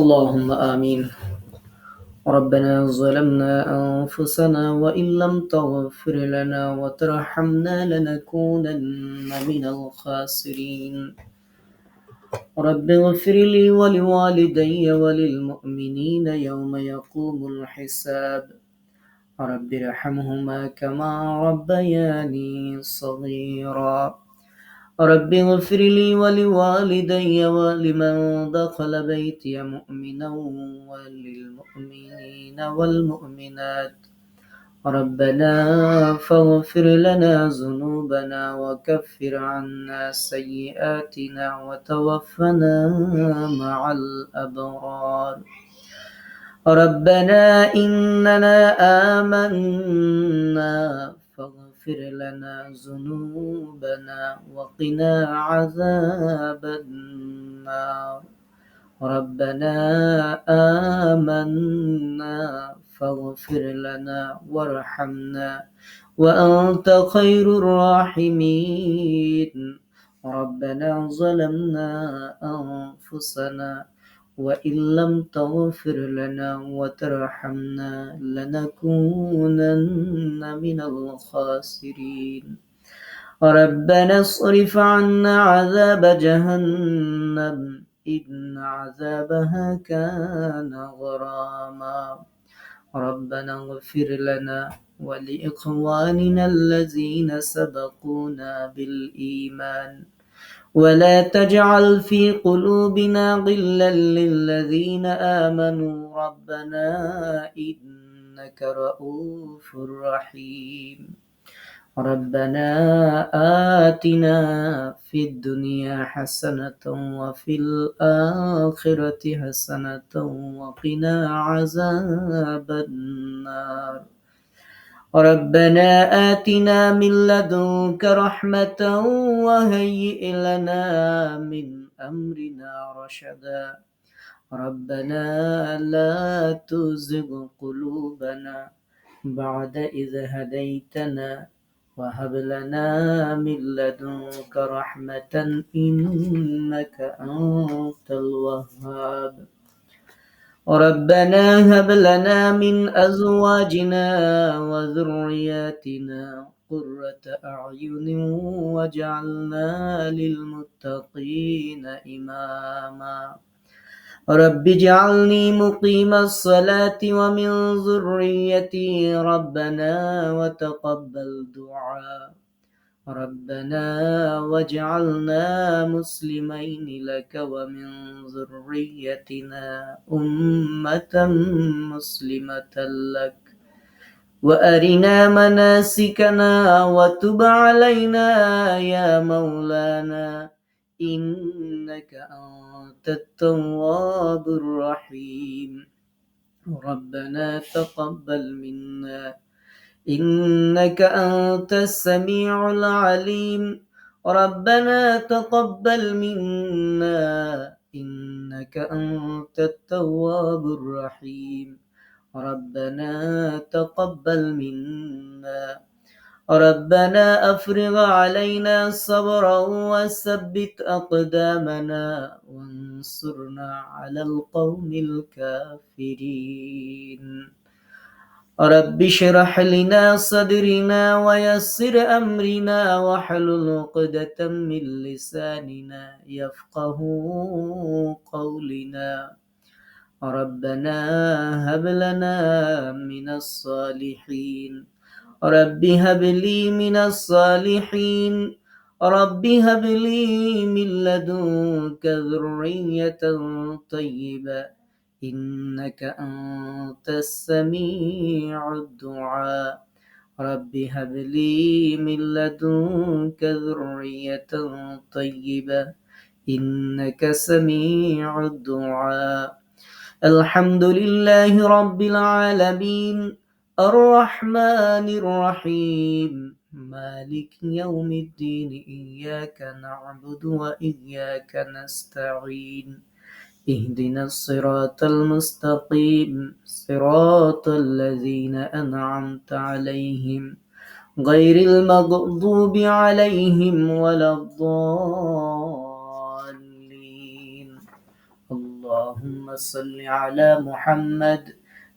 اللهم آمين. ربنا ظلمنا أنفسنا وإن لم تغفر لنا وترحمنا لنكونن من الخاسرين. رب اغفر لي ولوالدي وللمؤمنين يوم يقوم الحساب. رب ارحمهما كما ربياني صغيرا. رب اغفر لي ولوالدي ولمن دخل بيتي مؤمنا وللمؤمنين والمؤمنات. ربنا فاغفر لنا ذنوبنا وكفر عنا سيئاتنا وتوفنا مع الأبرار. ربنا إننا آمنا فاغفر لنا ذنوبنا وقنا عذاب النار. ربنا آمنا فاغفر لنا وارحمنا وأنت خير الراحمين. ربنا ظلمنا أنفسنا وإن لم تغفر لنا وترحمنا لنكونن من الخاسرين. ربنا اصرف عنا عذاب جهنم إن عذابها كان غراما. ربنا اغفر لنا ولإخواننا الذين سبقونا بالإيمان. ولا تجعل في قلوبنا غلا للذين آمنوا ربنا إنك رؤوف رحيم ربنا آتنا في الدنيا حسنة وفي الآخرة حسنة وقنا عذاب النار ربنا آتنا من لدنك رحمة وهيئ لنا من أمرنا رشدا. ربنا لا تزغ قلوبنا بعد إذ هديتنا وهب لنا من لدنك رحمة إنك أنت الوهاب. ربنا هب لنا من أزواجنا وذرياتنا قرة أعين واجعلنا للمتقين إماما. رب اجعلني مقيم الصلاة ومن ذريتي ربنا وتقبل دعاء. ربنا واجعلنا مسلمين لك ومن ذريتنا أمة مسلمة لك. وأرنا مناسكنا وتب علينا يا مولانا إنك أنت التواب الرحيم. ربنا تقبل منا. إنك أنت السميع العليم. ربنا تقبل منا إنك أنت التواب الرحيم. ربنا تقبل منا. ربنا أفرغ علينا صبرا وثبت أقدامنا وانصرنا على القوم الكافرين. رب اشرح لنا صدرنا ويسر أمرنا واحلل عقدة من لساننا يفقه قولنا. ربنا هب لنا من الصالحين. رب هب لي من الصالحين. رب هب لي من لدنك ذرية طيبة إنك أنت السميع الدعاء. رب هب لي من لدنك ذرية طيبة إنك سميع الدعاء. الحمد لله رب العالمين الرحمن الرحيم مالك يوم الدين إياك نعبد وإياك نستعين. اهدنا الصراط المستقيم صراط الذين أنعمت عليهم غير المغضوب عليهم ولا الضالين. اللهم صل على محمد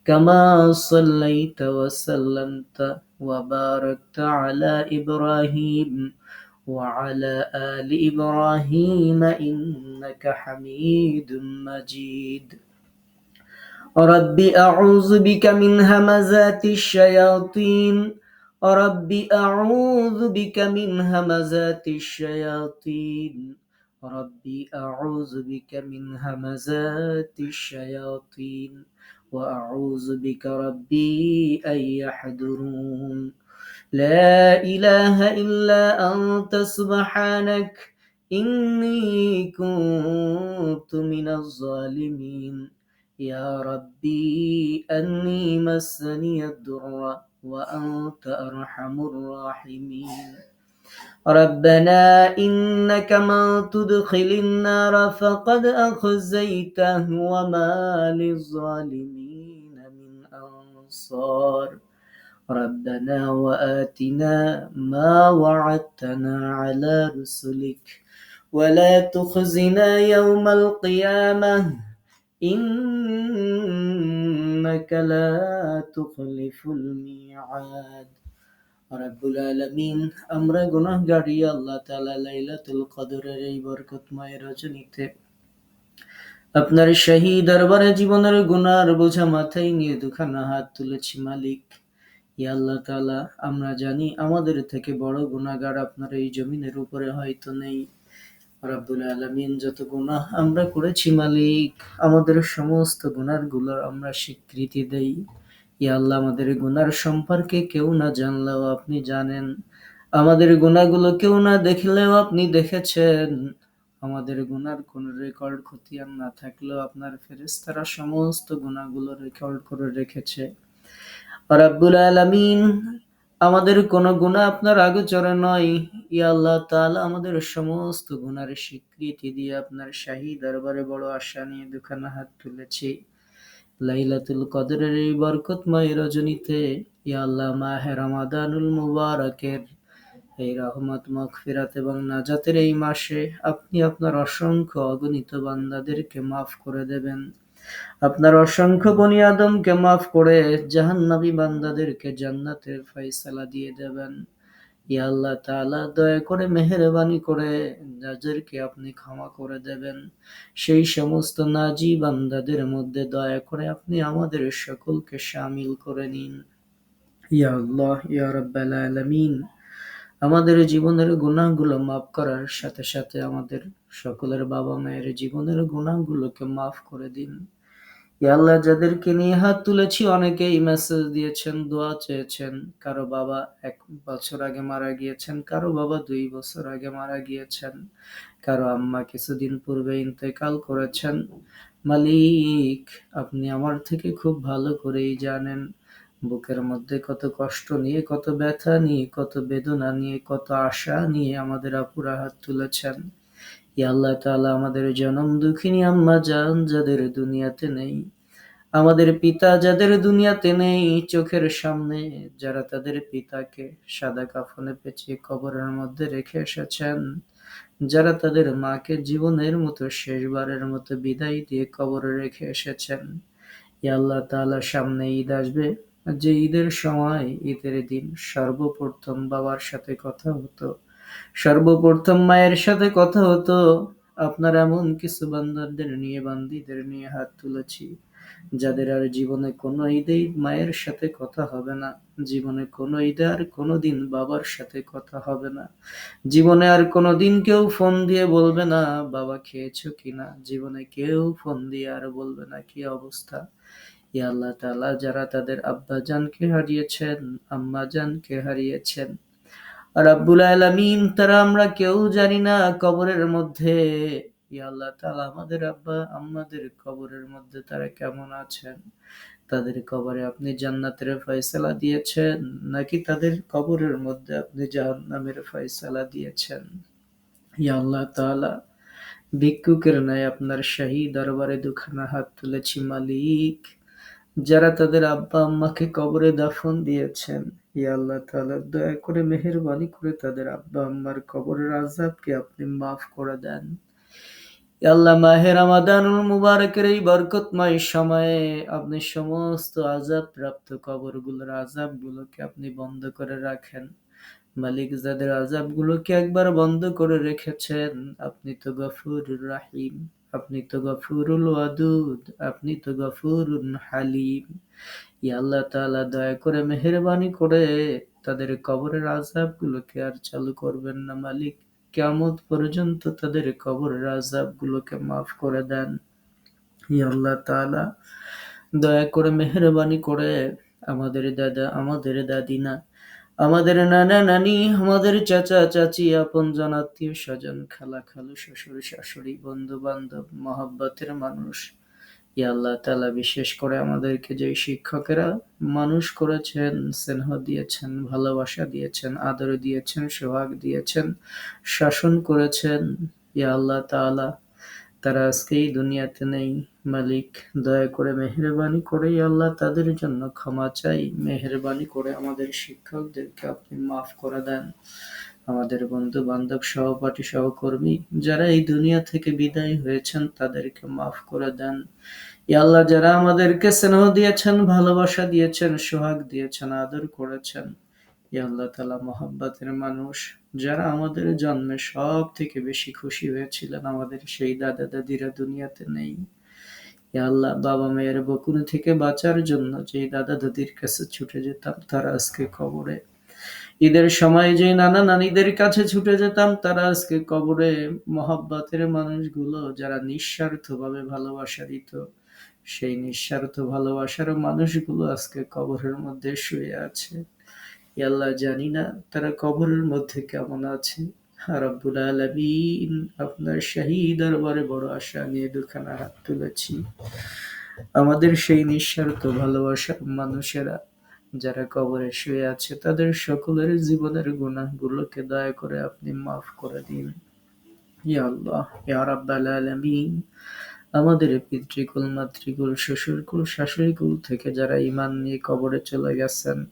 كما صليت وسلمت وباركت على إبراهيم وعلى آل إبراهيم إنك حميد مجيد. رب أعوذ بك من همزات الشياطين. رب أعوذ بك من همزات الشياطين. ربي أعوذ بك من همزات الشياطين. وأعوذ بك ربي أن يحضرون. لا إله إلا أنت سبحانك. إني كنت من الظالمين. يا ربي أني مسني الضر وأنت أرحم الراحمين. ربنا إنك من تدخل النار فقد أخزيته وما للظالمين من أنصار. ربنا وآتنا ما وعدتنا على رسلك ولا تخزنا يوم القيامة إنك لا تخلف الميعاد রব্বুল আলামিন আমরা গুনাহগারি আল্লাহ তাআলা লাইলাতুল কদরের এই বরকতময় রজনীতে আপনার শাহী দরবারে জীবনের গুনার বোঝা মাথায় নিয়ে দুখানা হাত তুলেছি মালিক ইয়া আল্লাহ তাআলা, আমরা জানি আমাদের থেকে বড় গুনাহগার আপনার এই জমিনের উপরে হয়তো নেই। রব্বুল আলামিন, যত গুনাহ আমরা করেছি মালিক, আমাদের সমস্ত গুনাহগুলোর আমরা স্বীকৃতি দেই। ইয়া আল্লাহ, আমাদের গুনার সম্পর্কে কেউ না জানলেও আপনি জানেন। আমাদের গুনাহগুলো কেউ না দেখলেও আপনি দেখেছেন। আমাদের গুনার কোন রেকর্ড খতিয়ান না থাকলেও আপনার ফেরেস্তারা সমস্ত গুনাহগুলো রেকর্ড করে রেখেছে। রাব্বুল আলামিন, আমাদের কোনো গুণা আপনার আগোচরে নয়। ইয়া আল্লাহ তাআলা আমাদের সমস্ত গুণার স্বীকৃতি দিয়ে আপনার শাহী দরবারে বড় আশা নিয়ে দুখানা হাত তুলেছি। লাইলাতুল কদরের এই বরকতময় রজনীতে, ইয়া আল্লাহ মাহে রমাদানুল মুবারকের এই রহমত, মগফিরাত এবং নাজাতের এই মাসে আপনি আপনার অসংখ্য অগণিত বান্দাদেরকে মাফ করে দেবেন। আপনার অসংখ্য বনি আদমকে মাফ করে জাহান্নাবী বান্দাদেরকে জান্নাতের ফয়সালা দিয়ে দেবেন। ইয়া আল্লাহ দয়া করে মেহেরবানি করে যাদেরকে আপনি ক্ষমা করে দেবেন। সেই সমস্ত নাজি বান্দাদের মধ্যে দয়া করে আপনি আমাদের সকলকে শামিল করে নিন। ইয়া আল্লাহ, ইয়া আমাদের জীবনের গুনাহগুলো মাফ করার সাথে সাথে আমাদের সকলের বাবা মায়ের জীবনের গুনাহগুলোকে মাফ করে দিন। আল্লাহ, যাদেরকে নিয়ে হাত তুলেছি, অনেকেই মেসেজ দিয়েছেন, দোয়া চেয়েছেন। কারও বাবা এক বছর আগে মারা গিয়েছেন, কারও বাবা দুই বছর আগে মারা গিয়েছেন, কারও আম্মা কিছুদিন পূর্বে ইন্তেকাল করেছেন। মালিক, আপনি আমার থেকে খুব ভালো করেই জানেন, বুকের মধ্যে কত কষ্ট নিয়ে, কত ব্যথা নিয়ে, কত বেদনা নিয়ে, কত আশা নিয়ে আমাদের আপুরা হাত তুলেছেন। ইয়া আল্লাহ তাআলা, আমাদের জনম দুঃখিনী আম্মা জান যাদের দুনিয়াতে নেই। আমাদের পিতা যাদের দুনিয়াতে নেই চোখের সামনে, যারা তাদের পিতাকে সাদা কাফনে পেঁচিয়ে কবরের মধ্যে রেখে এসেছেন, যারা তাদের মাকে জীবনের মতো শেষবারের মতো বিদায় দিয়ে কবরে রেখে এসেছেন। আল্লাহ তাআলা সামনে ঈদ আসবে, যে ঈদের সময় ঈদের দিন সর্বপ্রথম বাবার সাথে কথা হতো, সর্বপ্রথম মায়ের সাথে কথা হতো। আপনার এমন কিছু বান্দারদের নিয়ে, বান্দিদের নিয়ে হাত তুলেছি। যাদের আর জীবনে কোনো ঈদেই মায়ের সাথে কথা হবে না, জীবনে কোনো ঈদে আর কোনো দিন বাবার সাথে কথা হবে না। জীবনে আর কোনো দিন কেউ ফোন দিয়ে বলবে না, বাবা খেয়েছো কিনা? জীবনে কেউ ফোন দিয়ে আর বলবে না, কি অবস্থা? ইয়া আল্লাহ যারা তাদের আব্বা জানকে হারিয়েছেন, আম্মা জানকে হারিয়েছেন। রাব্বুল আলামিন, তারা আমরা কেউ জানি না কবরের মধ্যে আল্লাহ তাআলা আমাদের আব্বা আম্মাদের কবরের মধ্যে তারা কেমন আছেন? তাদের কবরে আপনি জান্নাতের ফয়সালা দিয়েছেন নাকি তাদের কবরের মধ্যে আপনি জাহান্নামের ফয়সালা দিয়েছেন? ইয়া আল্লাহ তাআলা, ভিক্ষুকের ন্যায় আপনার শাহী দরবারে দুখানা হাত তুলেছি মালিক। যারা তাদের আব্বা আম্মাকে কবরে দাফন দিয়েছেন ইয়া আল্লাহ তাআলা, দয়া করে মেহেরবানি করে তাদের আব্বা আম্মার কবরের আযাবকে আপনি মাফ করে দেন। আল্লাহ মাহে রামাদানুল মুবারকের এই বরকতময় সময়ে আপনি সমস্ত আজাব প্রাপ্ত কবরগুলোর আজাবগুলোকে আপনি বন্ধ করে রাখেন। মালিক যাদের আজাবগুলোকে একবার বন্ধ করে রেখেছেন, আপনি তো গফুর রাহিম, আপনি তো গফুরুল ওয়াদুদ, আপনি তো গফুরুন হালিম। ইয়া আল্লাহ তাআলা দয়া করে মেহেরবানি করে তাদের কবরের আজাবগুলোকে আর চালু করবেন না মালিক। কিয়ামত পর্যন্ত তাদের কবরে রাজাব গুলোকে মাফ করে দেন। আল্লাহ তাআলা, দয়া করে মেহরবানি করে আমাদের দাদা, আমাদের দাদিনা, আমাদের নানা নানি, আমাদের চাচা, চাচি আপন আত্মীয় স্বজন খালা খালু শ্বশুর, শাশুড়ি বন্ধু বান্ধব মহাব্বতের মানুষ ইয়া আল্লাহ তাআলা বিশেষ করে আমাদেরকে যে শিক্ষকেরা মানুষ করেছেন, স্নেহ দিয়েছেন, ভালোবাসা দিয়েছেন, আদর দিয়েছেন, সোহাগ দিয়েছেন, শাসন করেছেন, ইয়া আল্লাহ তাআলা, তারা আজকে এই দুনিয়াতে নেই। মালিক, দয়া করে মেহেরবানি করে আল্লাহ তাদের জন্য ক্ষমা চাই। মেহেরবানি করে আমাদের শিক্ষকদেরকে আপনি মাফ করে দেন। আমাদের বন্ধু বান্ধব সহপাঠী, সহকর্মী যারা এই দুনিয়া থেকে বিদায় হয়েছেন, তাদেরকে মাফ করে দেন। আল্লাহ, যারা আমাদেরকে স্নেহ দিয়েছেন, ভালোবাসা দিয়েছেন, সোহাগ দিয়েছেন, আদর করেছেন আল্লাহ তাআলা মহাব্বতের মানুষ, যারা আমাদের জন্মে সব থেকে বেশি খুশি হয়েছিলেন, আমাদের সেই দাদা দাদিরা দুনিয়াতে নেই। আল্লাহ, বাবা মায়ের বকুনি থেকে বাঁচার জন্য যে দাদা দাদির কাছে ছুটে যেতাম, তারা আজকে কবরে ঈদের সময় যে নানা নানিদের কাছে ছুটে যেতাম, তারা আজকে কবরে মহাব্বতের মানুষগুলো যারা নিঃস্বার্থভাবে ভালোবাসা দিত, সেই নিঃস্বার্থ ভালোবাসার মানুষগুলো আজকে কবরের মধ্যে শুয়ে আছে। আল্লাহ জানি না তারা কবরের মধ্যে কেমন আছে। রব্বুল আলামিন আপনার শাহী দরবারে বড় আশা নিয়ে দুখানা হাত তুলেছি। আমাদের সেই নিঃস্বার্থ ভালোবাসার মানুষেরা যারা কবরে শুয়ে আছে, তাদের সকলের জীবনের গুনাহগুলোকে দয়া করে আপনি মাফ করে দিন। আল্লাহ আমাদের পিতৃকুল, মাতৃকুল, শ্বশুরকুল, শাশুড়িকুল থেকে যারা ইমান নিয়ে কবরে চলে গেছেন,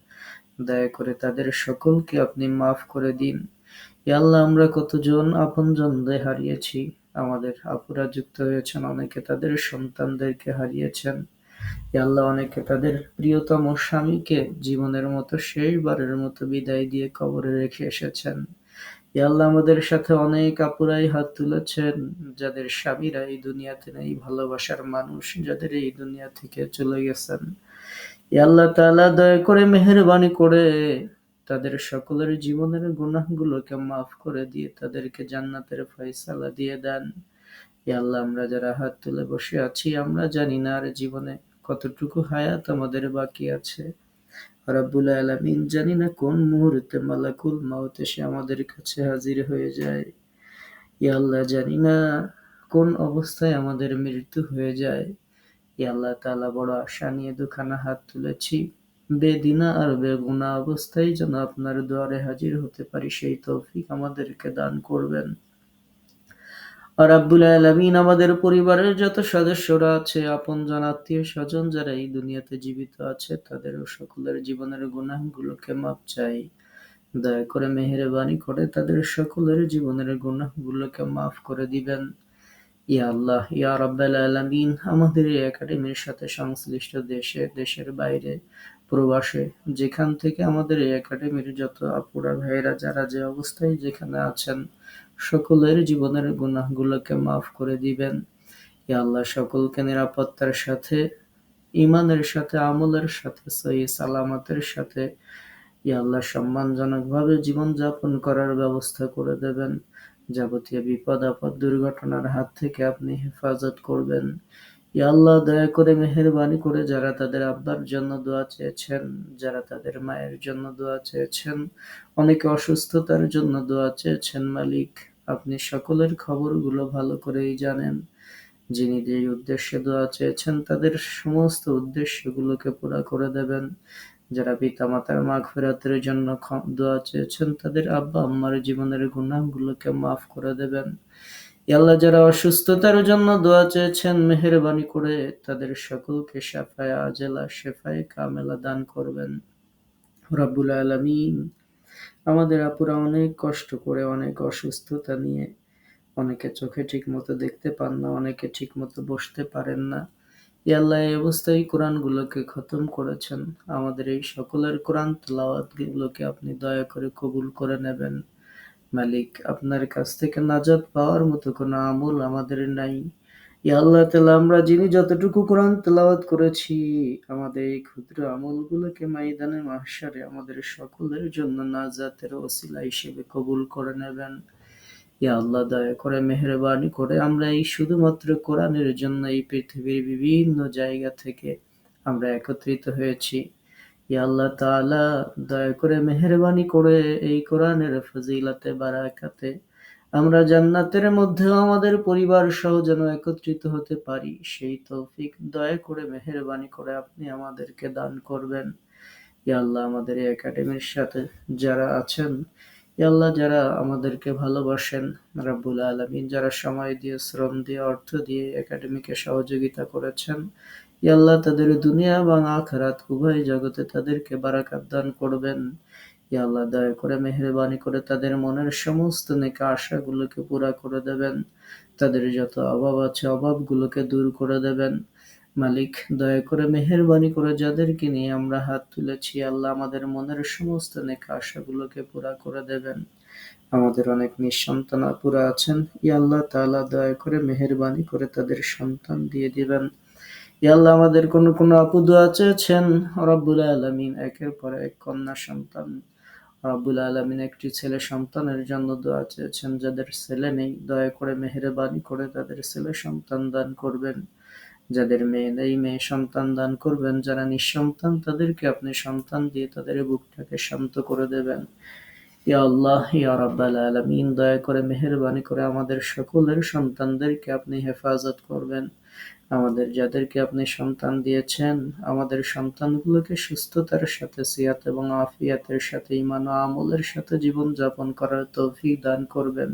দয়া করে তাদের সকলকে আপনি মাফ করে দিন। আল্লাহ, আমরা কতজন আপনজনদের হারিয়েছি? আমাদের আপুরা যুক্ত হয়েছেন, অনেকে তাদের সন্তানদেরকে হারিয়েছেন। আল্লাহ অনেকে তাদের প্রিয়তম স্বামীকে জীবনের মতো শেষবারের মতো বিদায় দিয়ে কবরে রেখে এসেছেন। আল্লাহ আমাদের সাথে অনেক আপুরাই হাত তুলেছেন, যাদের স্বামীরা এই দুনিয়াতে নেই, ভালোবাসার মানুষ যাদের এই দুনিয়া থেকে চলে গেছেন। আল্লাহ তাআলা দয়া করে মেহেরবানি করে তাদের সকলের জীবনের গুনাহগুলোকে মাফ করে দিয়ে তাদেরকে জান্নাতের ফয়সালা দিয়ে দেন। আল্লাহ আমরা যারা হাত তুলে বসে আছি, আমরা জানি না আর জীবনে কতটুকু হায়াত আমাদের বাকি আছে? রাব্বুল আলামিন জানি না কোন মুহূর্তে মালাকুল মাউত এসে আমাদের কাছে হাজির হয়ে যায়। ইয়া আল্লাহ জানি না কোন অবস্থায় আমাদের মৃত্যু হয়ে যায়। ইয়া আল্লাহ তাআলা বড় আশা নিয়ে দুখানা হাত তুলেছি। বেদিনা আর বেগুনা অবস্থায় যেন আপনার দুয়ারে হাজির হতে পারি, সেই তৌফিক আমাদেরকে দান করবেন। রাব্বুল আলামিন আমাদের পরিবারের যত সদস্যরা আছে, আপনজন, আত্মীয় স্বজন যারা এই দুনিয়াতে জীবিত আছে, তাদেরও সকলের জীবনের গুনাহগুলোকে মাপ চাই। দয়া করে মেহেরবানি করে তাদের সকলের জীবনের গুনাহগুলোকে মাফ করে দিবেন। ইয়া আল্লাহ, ইয়া রাব্বাল আলামিন, আমাদের এই একাডেমির সাথে সংশ্লিষ্ট দেশে, দেশের বাইরে, প্রবাসে, যেখান থেকে আমাদের এই একাডেমির যত আপুরা, ভাইয়েরা, যারা যে অবস্থায় যেখানে আছেন সকলের জীবনের গুনাহগুলোকে মাফ করে দিবেন। ইয়া আল্লাহ, সকলকে নিরাপত্তার সাথে ইমানের সাথে, আমলের সাথে, সহি সালামতের সাথে, ইয়া আল্লাহ, সম্মানজনকভাবে জীবনযাপন করার ব্যবস্থা করে দেবেন। যাবতীয় বিপদ আপদ দুর্ঘটনার হাত থেকে আপনি হেফাজত করবেন। ইয়া আল্লাহ, দয়া করে মেহেরবানি করে যারা তাদের আব্বার জন্য দোয়া চেয়েছেন, যারা তাদের মায়ের জন্য দোয়া চেয়েছেন, অনেকে অসুস্থতার জন্য দোয়া চেয়েছেন, মালিক, আপনি সকলের খবরগুলো ভালো করেই জানেন। যিনি যে উদ্দেশ্যে দোয়া চেয়েছেন, তাদের সমস্ত উদ্দেশ্যগুলোকে পুরা করে দেবেন। যারা পিতা মাতার পিতামাতার মাগফিরাতের জন্য দোয়া চেয়েছেন, তাদের আব্বা আম্মার জীবনের গুনাহগুলোকে মাফ করে দেবেন। আল্লাহ যারা অসুস্থতার জন্য দোয়া চেয়েছেন, মেহেরবানি করে তাদের সকলকে সাফায় আজেলা শেফায় কামেলা দান করবেন। রব্বুল আলমিন আমাদের আপুরা অনেক কষ্ট করে, অনেক অসুস্থতা নিয়ে অনেকে চোখে ঠিক মতো দেখতে পান না, অনেকে ঠিক মতো বসতে পারেন না। ইয়া আল্লাহ এই অবস্থায় কোরআনগুলোকে খতম করেছেন। আমাদের এই সকলের কোরআন তেলাওয়াতগুলোকে আপনি দয়া করে কবুল করে নেবেন। মালিক, আপনার কাছ থেকে নাজাত পাওয়ার মতো কোনো আমল আমাদের নাই। ইয়া আল্লাহ তাআলা আমরা যিনি যতটুকু কোরআন তেলাওয়াত করেছি, আমাদের এই ক্ষুদ্র আমলগুলোকে ময়দানে মাহশারে আমাদের সকলের জন্য নাজাতের ওসিলা হিসেবে কবুল করে নেবেন। ইয়া আল্লাহ, দয়া করে, মেহরবানি করে আমরা এই শুধুমাত্র কোরআনের জন্য এই পৃথিবীর বিভিন্ন জায়গা থেকে আমরা একত্রিত হয়েছি। আল্লাহ তাআলা, দয়া করে মেহরবানি করে এই কোরআনের ফজিলাতে, বারাকাতে আমরা জান্নাতের মধ্যেও আমাদের পরিবার সহ যেন একত্রিত হতে পারি। সেই তৌফিক দয়া করে মেহরবানি করে আপনি আমাদেরকে দান করবেন। ইয়া আল্লাহ, আমাদের এই একাডেমির সাথে যারা আছেন আল্লাহ, যারা আমাদেরকে ভালোবাসেন, রাব্বুল আলামিন, যারা সময় দিয়ে, শ্রম দিয়ে, অর্থ দিয়ে একাডেমিকে সহযোগিতা করেছেন আল্লাহ তাদের দুনিয়া এবং আখরাত উভয় জগতে তাদেরকে বারাকাত দান করবেন। আল্লাহ, দয়া করে মেহরবানি করে তাদের মনের সমস্ত নেকা আশাগুলোকে পুরা করে দেবেন। তাদের যত অভাব আছে, অভাবগুলোকে দূর করে দেবেন। মালিক, দয়া করে মেহরবানি করে যাদেরকে নিয়ে আমরা হাত তুলেছি, আল্লাহ আমাদের মনের সমস্ত নেকা আশাগুলোকে পুরা করে দেবেন। আমাদের অনেক নিঃসন্তান আপুরা আছেন। ইয়া আল্লাহ দয়া করে মেহরবানি করে তাদের সন্তান দিয়ে দিবেন। আল্লাহ আমাদের কোন কোন আপু দোয়া চেয়েছেন রব্বুল আলামিন। একের পর এক কন্যা সন্তান। রব্বুল আলামিন একটি ছেলে সন্তানের জন্য দোয়া চেয়েছেন, যাদের ছেলে নেই, দয়া করে মেহরবানি করে তাদের ছেলে সন্তান দান করবেন। যাদের মেয়ে নেই, মেয়ে সন্তান দান করবেন। যারা নিঃসন্তান, তাদেরকে আপনি সন্তান দিয়ে তাদের বুকটাকে শান্ত করে দেবেন। ইয়া আল্লাহ ইয়া রাব্বাল আলামিন, দয়া করে মেহরবানি করে আমাদের সকলের সন্তানদেরকে আপনি হেফাজত করবেন। আমাদের যাদেরকে আপনি সন্তান দিয়েছেন, আমাদের সন্তানগুলোকে সুস্থতার সাথে, সিয়াত এবং আফিয়াতের সাথে ইমান ও আমলের সাথে জীবন যাপন করার তৌফিক দান করবেন।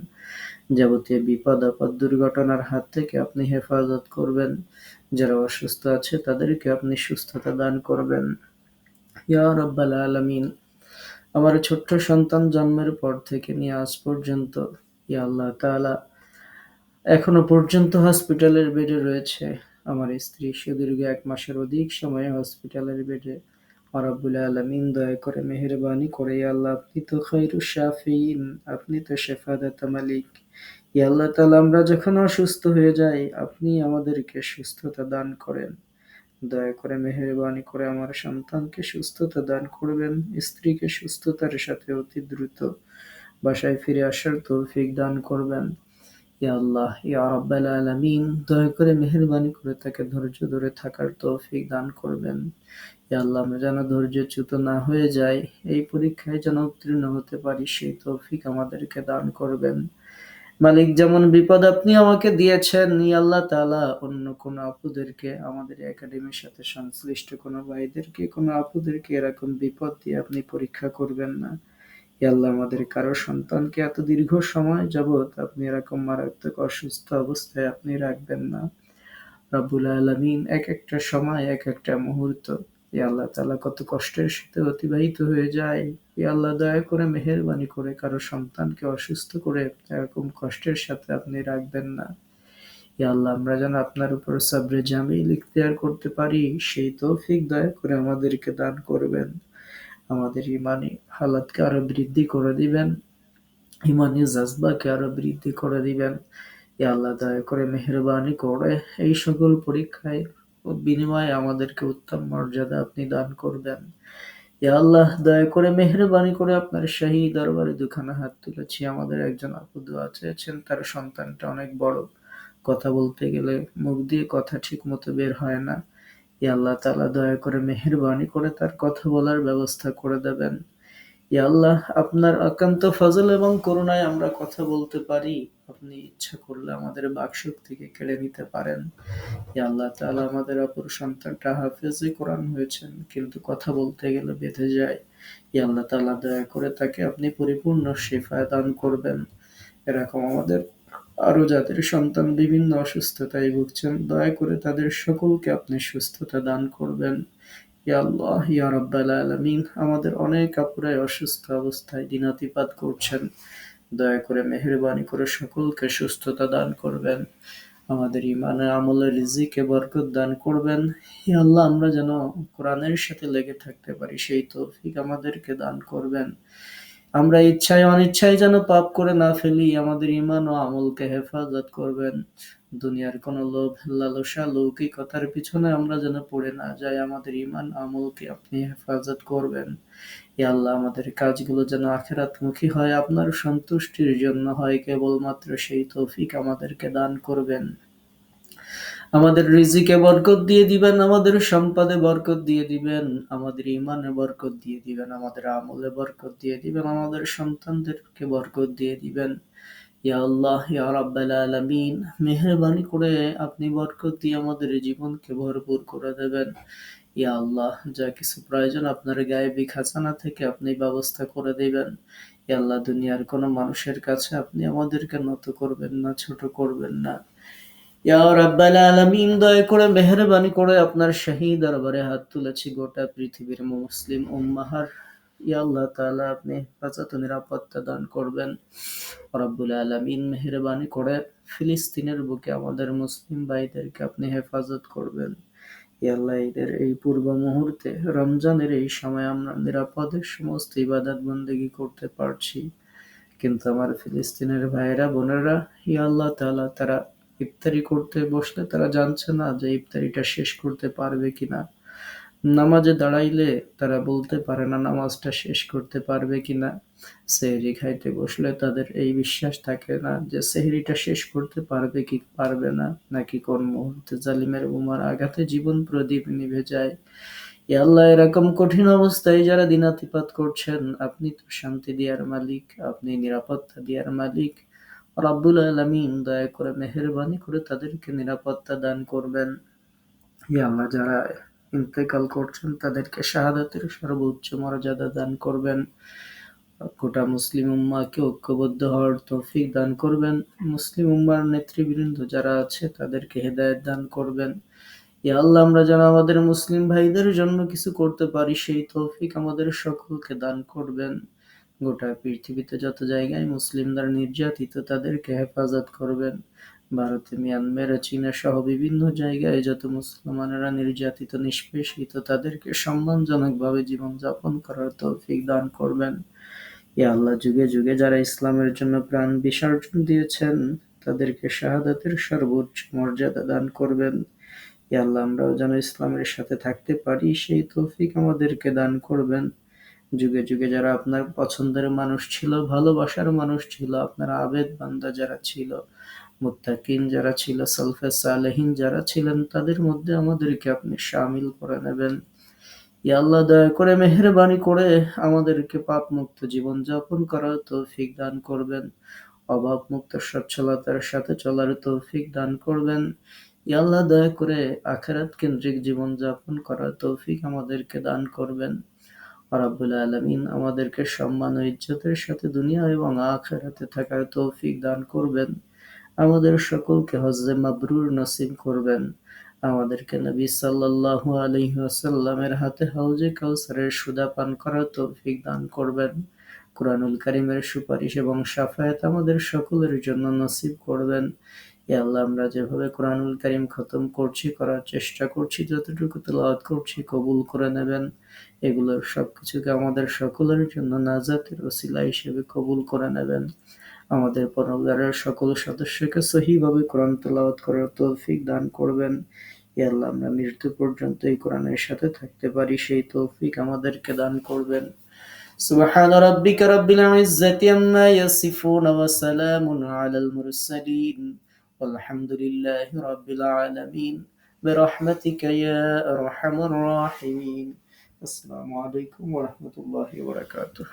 যাবতীয় বিপদ, আপদ, দুর্ঘটনার হাত থেকে আপনি হেফাজত করবেন। যারা অসুস্থ আছে তাদেরকে আপনি সুস্থতা দান করবেন। ইয়া রাব্বাল আলামিন আমার ছোট্ট সন্তান জন্মের পর থেকে নিয়ে আজ পর্যন্ত, ইয়া আল্লাহ তাআলা, এখনও পর্যন্ত হসপিটালের বেডে রয়েছে। আমার স্ত্রী সুদীর্ঘ এক মাসের অধিক সময় হসপিটালের বেডে। রব্বুল আলামিন দয়া করে মেহেরবানি করে আল্লাহ, আপনি তো খায়রুশ শাফিন আপনি তো শেফাদাতা মালিক। আল্লাহ তাআলা, আমরা যখন অসুস্থ হয়ে যাই, আপনি আমাদেরকে সুস্থতা দান করেন। দয়া করে মেহেরবানি করে আমার সন্তানকে সুস্থতা দান করবেন, স্ত্রীকে সুস্থতার সাথে অতি দ্রুত বাসায় ফিরে আসার তৌফিক দান করবেন। ইয়া আল্লাহ, ইয়া রাব্বাল আলামিন, দয়া করে মেহেরবানি করে তাকে ধৈর্য ধরে থাকার তৌফিক দান করবেন। ইয়া আল্লাহ, আমরা যেন ধৈর্যচ্যুত না হয়ে যাই, এই পরীক্ষায় যেন উত্তীর্ণ হতে পারি, সেই তৌফিক আমাদেরকে দান করবেন। মালিক, যেমন বিপদ আপনি আমাকে দিয়েছেন আল্লাহ তাআলা অন্য কোন আপুদেরকে, আমাদের একাডেমির সাথে সংশ্লিষ্ট কোনো ভাইদেরকে, কোনো আপুদেরকে এরকম বিপদ দিয়ে আপনি পরীক্ষা করবেন না। আল্লাহ, আমাদের কারও সন্তানকে এত দীর্ঘ সময় যাবৎ আপনি এরকম মারাত্মক অসুস্থ অবস্থায় আপনি রাখবেন না। রাব্বুল আলামিন এক একটা সময়, এক একটা মুহূর্ত ইয়া আল্লাহ তাআলা, কত কষ্টের সাথে অতিবাহিত হয়ে যায়। ইয়া আল্লাহ, দয়া করে মেহেরবানি করে কারও সন্তানকে অসুস্থ করে এরকম কষ্টের সাথে আপনি রাখবেন না। ইয়া আল্লাহ, আমরা যেন আপনার উপর সাবরে জামিল ইখতিয়ার করতে পারি, সেই তৌফিক দয়া করে আমাদেরকে দান করবেন। আমাদের ইমানি হালাতকে আরও বৃদ্ধি করে দিবেন, ইমানি জাজবাকে আরও বৃদ্ধি করে দিবেন। ইয়া আল্লাহ, দয়া করে মেহরবানি করে এই সকল পরীক্ষায় বিনিময়ে আমাদেরকে উত্তম মর্যাদা আপনি দান করবেন। ইয়া আল্লাহ, দয়া করে মেহরবানি করে আপনার শাহী দরবারে দুখানা হাত তুলেছি। আমাদের একজন আপু দোয়া চেয়েছেন তার সন্তানটা অনেক বড়। কথা বলতে গেলে মুখ দিয়ে কথা ঠিক মতো বের হয় না। ইয়া আল্লাহ তাআলা, দয়া করে মেহেরবানি করে তার কথা বলার ব্যবস্থা করে দেবেন। ইয়া আল্লাহ, আপনার একান্ত ফজল এবং করুণায় আমরা কথা বলতে পারি। আপনি ইচ্ছা করলে আমাদের বাকশক্তিকে কেড়ে নিতে পারেন। আল্লাহ তাআলা আমাদের অপর সন্তানটা হাফেজে কোরআন হয়েছেন, কিন্তু কথা বলতে গেলে বেঁধে যায়। আল্লাহ তাআলা দয়া করে তাকে আপনি পরিপূর্ণ শিফা দান করবেন। এরকম আমাদের আরও যাদের সন্তান বিভিন্ন অসুস্থতায় ভুগছেন, দয়া করে তাদের সকলকে আপনি সুস্থতা দান করবেন। আল্লাহ ইয়া রব্বাল আলমিন আমাদের অনেক আপুরাই অসুস্থ অবস্থায় দিনাতিপাত করছেন দয়া করে মেহরবানি করে সকলকে সুস্থতা দান করবেন আমাদের ইমানে আমলের রিজিকে বরকত দান করবেন হে আল্লাহ আমরা যেন কোরআনের সাথে লেগে থাকতে পারি সেই তৌফিক আমাদেরকে দান করবেন আমরা ইচ্ছায় অনিচ্ছায় যেন পাপ করে না ফেলি, আমাদের ইমান ও আমলকে হেফাজত করবেন। দুনিয়ার কোনো লোভ, লালসা, লৌকিকতার পিছনে আমরা যেন পড়ে না যাই, আমাদের ইমান আমলকে আপনি হেফাজত করবেন। আল্লাহ, আমাদের কাজগুলো যেন আখেরাতমুখী হয়, আপনার সন্তুষ্টির জন্য হয়, কেবলমাত্র সেই তৌফিক আমাদেরকে দান করবেন। আমাদের রিজিকে বরকত দিয়ে দিবেন, আমাদের সম্পদে বরকত দিয়ে দিবেন, আমাদের ইমানে বরকত দিয়ে দিবেন, আমাদের আমলে বরকত দিয়ে দিবেন, আমাদের সন্তানদেরকে বরকত দিয়ে দিবেন। ইয়া আল্লাহ, ইয়া রাব্বাল আলামিন, মেহেরবানি করে আপনি বরকত দিয়ে আমাদের জীবনকে ভরপুর করে দেবেন। ইয়া আল্লাহ, যা কিছু প্রয়োজন আপনার গায়েবী খাজানা থেকে আপনি ব্যবস্থা করে দিবেন। ইয়া আল্লাহ, দুনিয়ার কোনো মানুষের কাছে আপনি আমাদেরকে নত করবেন না, ছোট করবেন না। আলামিন, দয়া করে মেহেরবানি করে আপনার শাহী দরবারে হাত তুলেছি। গোটা পৃথিবীর মুসলিম উম্মাহার। ইয়া আল্লাহ তাআলা আপনি হেফাজত নিরাপত্তা দান করবেন। রব্বুল আলামিন, মেহেরবানি করে ফিলিস্তিনের বুকে আমাদের মুসলিম ভাইদেরকে আপনি হেফাজত করবেন। আল্লাহ ঈদের এই পূর্ব মুহূর্তে, রমজানের এই সময় আমরা নিরাপদে সমস্ত ইবাদত বন্দেগী করতে পারছি। কিন্তু আমার ফিলিস্তিনের ভাইয়েরা, বোনেরা, ইয়া আল্লাহ তাআলা তারা ইফতারি করতে বসলে তারা জানছে না যে ইফতারিটা শেষ করতে পারবে কিনা। নামাজে দাঁড়াইলে তারা বলতে পারে না নামাজটা শেষ করতে পারবে কিনা। সেহরি খাইতে বসলে তাদের এই বিশ্বাস থাকে না যে সেহরিটা শেষ করতে পারবে কি পারবে না। নাকি কোন মুহূর্তে জালিমের উমার আঘাতে জীবন প্রদীপ নিভে যায়। আল্লাহ এরকম কঠিন অবস্থায় যারা দিনাতিপাত করছেন, আপনি তো শান্তি দেওয়ার মালিক, আপনি নিরাপত্তা দেওয়ার মালিক। রাব্বুল আলমিন দয়া করে মেহরবানি করে তাদেরকে নিরাপত্তা দান করবেন। আল্লাহ, যারা ইন্তেকাল করছেন, তাদেরকে শাহাদাতের সর্বোচ্চ মর্যাদা দান করবেন। গোটা মুসলিম উম্মাকে ঐক্যবদ্ধ হওয়ার তৌফিক দান করবেন। মুসলিম উম্মার নেতৃবৃন্দ যারা আছে, তাদেরকে হেদায়ত দান করবেন। ইয়া আল্লাহ, আমরা যেন আমাদের মুসলিম ভাইদের জন্য কিছু করতে পারি, সেই তৌফিক আমাদের সকলকে দান করবেন। গোটা পৃথিবীতে যত জায়গায় মুসলিমরা নির্যাতিত তাদেরকে হেফাজত করবেন। ভারতে মিয়ানমার, চীনা সহ বিভিন্ন জায়গায় যত মুসলমানেরা নির্যাতিত, নিষ্পেষিত, তাদেরকে সম্মানজনকভাবে জীবনযাপন করার তৌফিক দান করবেন। ইয়া আল্লাহ যুগে যুগে যারা ইসলামের জন্য প্রাণ বিসর্জন দিয়েছেন, তাদেরকে শাহাদাতের সর্বোচ্চ মর্যাদা দান করবেন। ইয়া আল্লাহ আমরাও যেন ইসলামের সাথে থাকতে পারি, সেই তৌফিক আমাদেরকে দান করবেন। যুগে যুগে যারা আপনার পছন্দের মানুষ ছিল, ভালোবাসার মানুষ ছিল, আপনার আবেদ বান্দা যারা ছিল, মুত্তাকিন যারা ছিল, সালফে সালেহীন যারা ছিলেন, তাদের মধ্যে আমাদেরকে আপনি সামিল করে নেবেন। আল্লাহ দয়া করে মেহরবানি করে আমাদেরকে পাপ মুক্ত জীবন যাপন করার তৌফিক দান করবেন। অভাব মুক্ত সচ্ছলতার সাথে চলার তৌফিক দান করবেন। আল্লাহ দয়া করে আখেরাত কেন্দ্রিক জীবন যাপন করার তৌফিক আমাদেরকে দান করবেন। রাব্বুল আলমিন আমাদেরকে সম্মান ও ইজ্জতের সাথে দুনিয়া এবং আখেরাতে থাকার তৌফিক দান করবেন। আমাদের সকলকে হজে মাবরুর নসিব করবেন। আমাদেরকে নবী সাল্লাল্লাহু আলাইহি ওয়াসাল্লামের হাতে হাউজে কাউসারের সুদা পান করার তৌফিক দান করবেন। কোরআনুল কারিমের সুপারিশ এবং সাফায়াত আমাদের সকলের জন্য নসিব করবেন। আল্লাহ আমরা যেভাবে কোরআনুল কারিম খতম করছি করার চেষ্টা করছি যতটুকু তেলাওয়াত করছি কবুল করে নেবেন এগুলোর সবকিছুকে আমাদের সকলের জন্য নাজাতের ওসিলা হিসেবে কবুল করে নেবেন আমাদের পরগারের সকল সদস্যকে সহিভাবে কোরআন তেলাওয়াত করার তৌফিক দান করবেন আল্লাহ আমরা মৃত্যু পর্যন্ত এই কোরআনের সাথে থাকতে পারি সেই তৌফিক আমাদেরকে দান করবেন سبحان ربك رب العزة عما يصفون وسلام على المرسلين والحمد لله رب العالمين. برحمتك يا أرحم الراحمين. السلام عليكم ورحمة الله وبركاته.